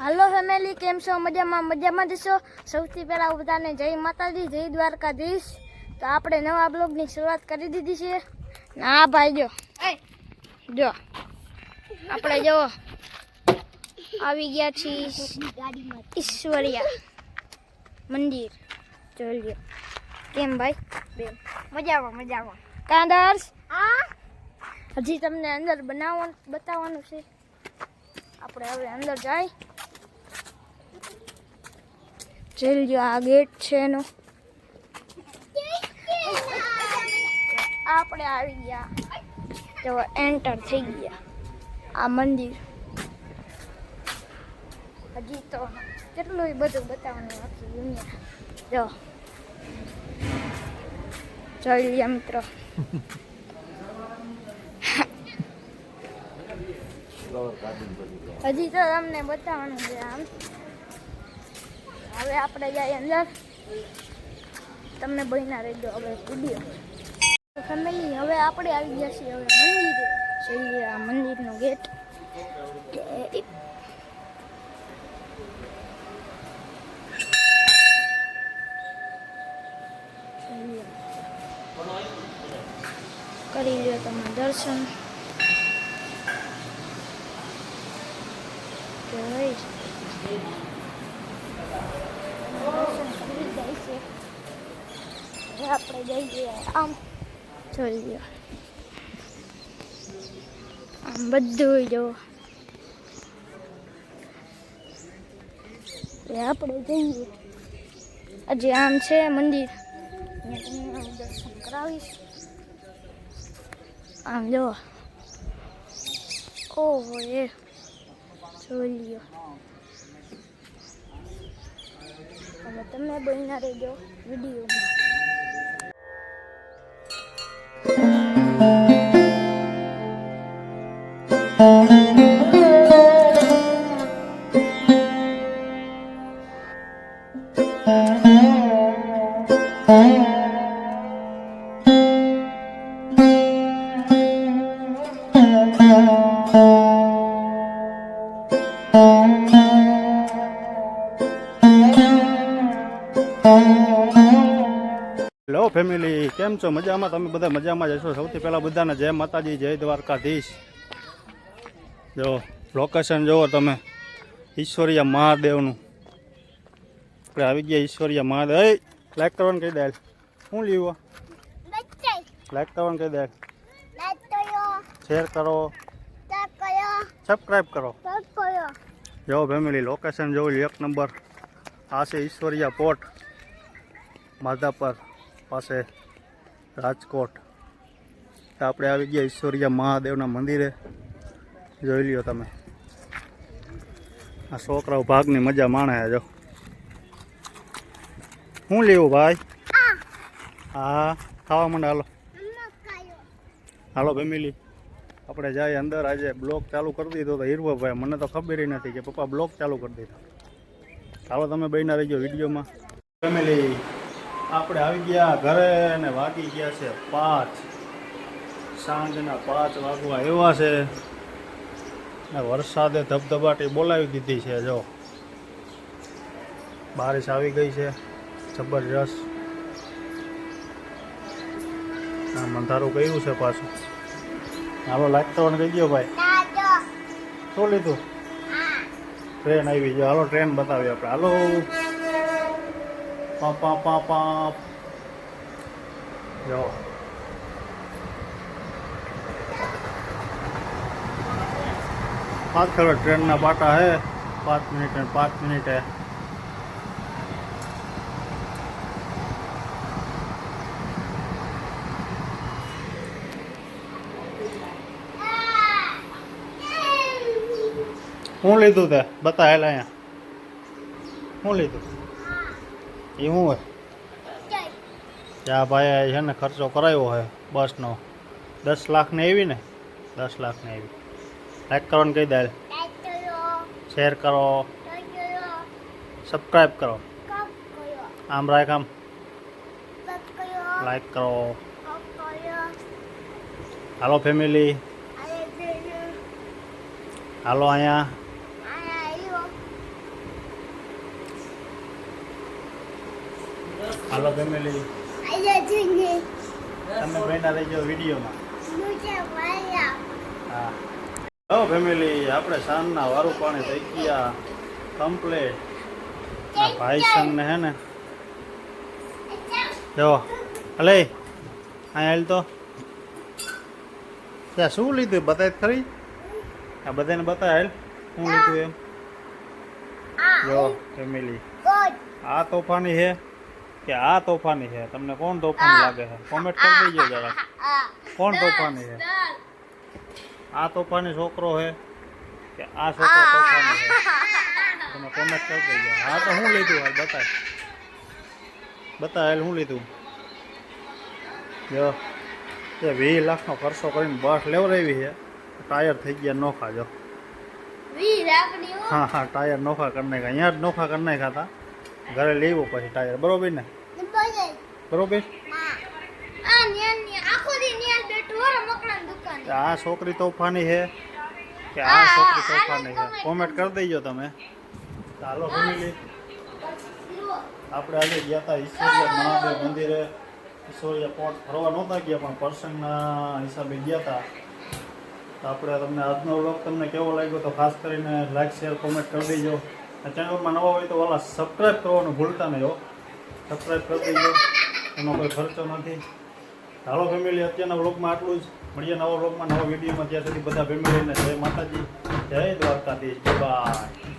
હાલો family કેમ છો? મજામાં મજામાં જશો સૌથી પહેલાં બધાને જય માતાજી જય દ્વારકાધીશ. તો આપણે નવા બ્લોગની શરૂઆત કરી દીધી છે. ને ભાઈ જો. જો. આપણે જો આવી ગયા છીએ ઈશ્વરિયા મંદિર. જોઈ લ્યો. કેમ ભાઈ? બેન. મજામાં મજામાં. કાંદાર્સ હજી તમને અંદર બનાવવાનું બતાવવાનું છે. આપણે હવે અંદર જાય. જોઈ લ્યો આ ગેટ છે એનો. આપણે આવી ગયા. તો એન્ટર થઈ ગયા. આ મંદિર. હજી તો કેટલું બધું બતાવવાનું આખી દુનિયા જો. જોઈ લ્યો મિત્રો હજી તો તમને બતાવવાનું છે આમ. હવે આપણે જાય અંદર તમને બહીના રહેજો હવે વીડિયો ફેમિલી હવે આપણે આવી ગયા છીએ હવે મંદિરે જોઈએ આ મંદિરનો ગેટ કરી લ્યો તમે દર્શન જય દર્શન કરી જાય છે. હવે આપણે જઈએ આમ. જોઈ આમ બધું જો. આપણે જઈએ. હજી આમ છે મંદિર. દર્શન કરાવીશ. આમ જો. ઓહો એ. જોઈ લ્યો હવે તમે બનીના રહેજો વિડીયોમાં. હેલો કેમ છો? મજામાં? તમે બધા મજામાં જશો સૌથી પહેલાં બધાને જય માતાજી, જય દ્વારકાધીશ. જો લોકેશન જુઓ તમે. ઈશ્વરીય મહાદેવનું. આપણે આવી ગયા ઈશ્વરીય મહાદેવ. લાઈક કરવાનું કહી દે શું લીવો લાઈક કરવાનું કહી દે શેર કરો. સબસ્ક્રાઈબ કરો. જો ફેમિલી લોકેશન જોવું એક નંબર આ છે ઈશ્વરીયા પોર્ટ માધાપર પાસે. રાજકોટ. આપણે આવી ગયા ઈશ્વરીયા મહાદેવના મંદિરે. જોઈ લ્યો તમે. આ છોકરાઓ ભાગની મજા માણે જો. શું લેવું ભાઈ? હા, ખાવા માંડે, હાલો. હાલો, ફેમિલી. આપણે જાય અંદર, આજે બ્લોક ચાલુ કરી દીધો તો હીરવાભાઈ, મને તો ખબર નથી કે પપ્પા બ્લોક ચાલુ કરી દીધો. ચાલો તમે બહેના રહીજો વિડીયોમાં. ફેમિલી આપણે આવી ગયા ઘરે ને વાગી ગયા છે પાંચ. સાંજના પાંચ વાગવા એવા છે. ને વરસાદે ધબધબાટી બોલાવી દીધી છે જો. બારિશ આવી ગઈ છે. જબરજસ્ત. આ મંધારું કર્યું છે પાછું. હાલો લાગતો કહી ગયો ભાઈ. શું લીધું? ટ્રેન આવી ગયો હાલો ટ્રેન બતાવી આપણે. હાલો. પાપ પાપ પાપ પાપ જો પાછળ ટ્રેનના બાટા હે પાંચ મિનિટ ને પાંચ મિનિટે શું લીધું તે બતા હેલા અહીંયા શું લીધું એ શું હોય ત્યાં ભાઈ છે ને ખર્ચો કરાવ્યો હોય બસનો. દસ લાખને એવી ને? દસ લાખને એવી લાઈક કરવાનું કહી દે. શેર કરો. સબસ્ક્રાઈબ કરો. આમ રાખ આમ. લાઈક કરો. હાલો ફેમિલી હાલો અહીંયા. હાલો ફેમિલી. તમે બહેના રહેજો વિડીયોમાં. હા. હો ફેમિલી આપણે સાંજના વારું પાણી થઈ ગયા. કમ્પ્લેટ. ભાઈ સંગને હે ને? જો અલે અહીંયા હાલ તો. ત્યાં શું લીધું? બતાય ખરી? આ બધાને બતાય હાલ. શું લીધું એમ? જો ફેમિલી. આ તોફાની છે કે આ તોફાની છે. તમને કોણ તોફાની લાગે છે? કોમેન્ટ કરી દેજો જરા. કોણ તોફાની છે? આ તોફાની છોકરો છે કે આ છોકરો તોફાની છે? તમે કોમેન્ટ કરી દેજો. હા તો હું લીધું હાલ? બતાય. બતાય હાલ શું લીધું? જો એ વીસ લાખનો ખર્ચો કરીને બસ લેવડાવી છે. ટાયર થઈ ગયા નોખા જો. હા હા ટાયર નોખા કરી નાખ્યા. અહીંયા જ નોખા કરી નાખ્યા હતા. ઘરે લેવું પછી ટાયર. બરોબર ને? બરોબર? આ છોકરી તોફાની છે કે આ છોકરી તોફાની છે કોમેન્ટ કરી દેજો તમે. ચાલો ફેમિલી. આપણે આજે ગયા હતા ઈશ્વરીય મહાદેવ મંદિરે. ઈશ્વરીય પોટ ફરવા નહોતા ગયા પણ પ્રસંગના હિસાબે ગયા હતા તો આપણે તમને આજનો વ્લોગ તમને કેવો લાગ્યો તો ખાસ કરીને લાઈક શેર કોમેન્ટ કરી દેજો. ચેનલમાં નવા હોય તો વાલા સબસ્ક્રાઈબ કરવાનું ભૂલતા નહીં હો. સબસ્ક્રાઈબ કરી દેજો. એનો કોઈ ખર્ચો નથી. હાલો ફેમિલી અત્યારના વ્લોગમાં આટલું જ. મળીએ નવા વ્લોગમાં નવા વિડીયોમાં ત્યાં સુધી બધા ફેમિલીને જય માતાજી, જય દ્વારકાધીશ. બાય.